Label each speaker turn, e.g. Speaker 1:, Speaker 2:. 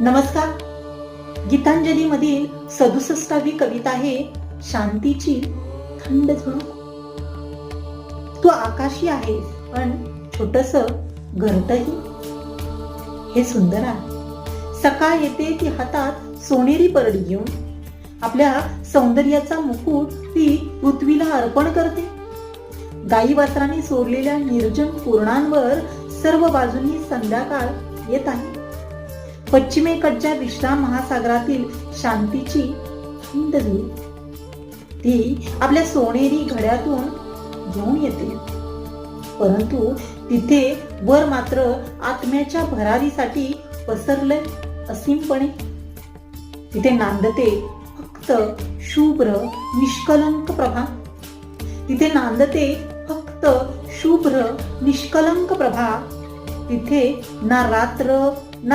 Speaker 1: नमस्कार. गीतांजली मधील सदुसष्टावी कविता आहे शांतीची थंड झुळूक तू आकाशी आहेस पण छोटस घरटही. हे सुंदर आहे. सकाळ येते ती हातात सोनेरी परडी घेऊन. आपल्या सौंदर्याचा मुकुट ती पृथ्वीला अर्पण करते. गाई वासराने सोडलेल्या निर्जन पूर्णांवर सर्व बाजूंनी संध्याकाळ येत आहे. पश्चिमेकडच्या विश्राम महासागरातील शांतीची हिंद ती आपल्या सोनेरी घड्यातून घेऊन येते. परंतु तिथे वर मात्र आत्म्याच्या भरारीसाठी पसरले असीमपणे. तिथे नांदते फक्त शुभ्र निष्कलंक प्रभा. तिथे नांदते फक्त शुभ्र निष्कलंक प्रभा. तिथे ना रात्र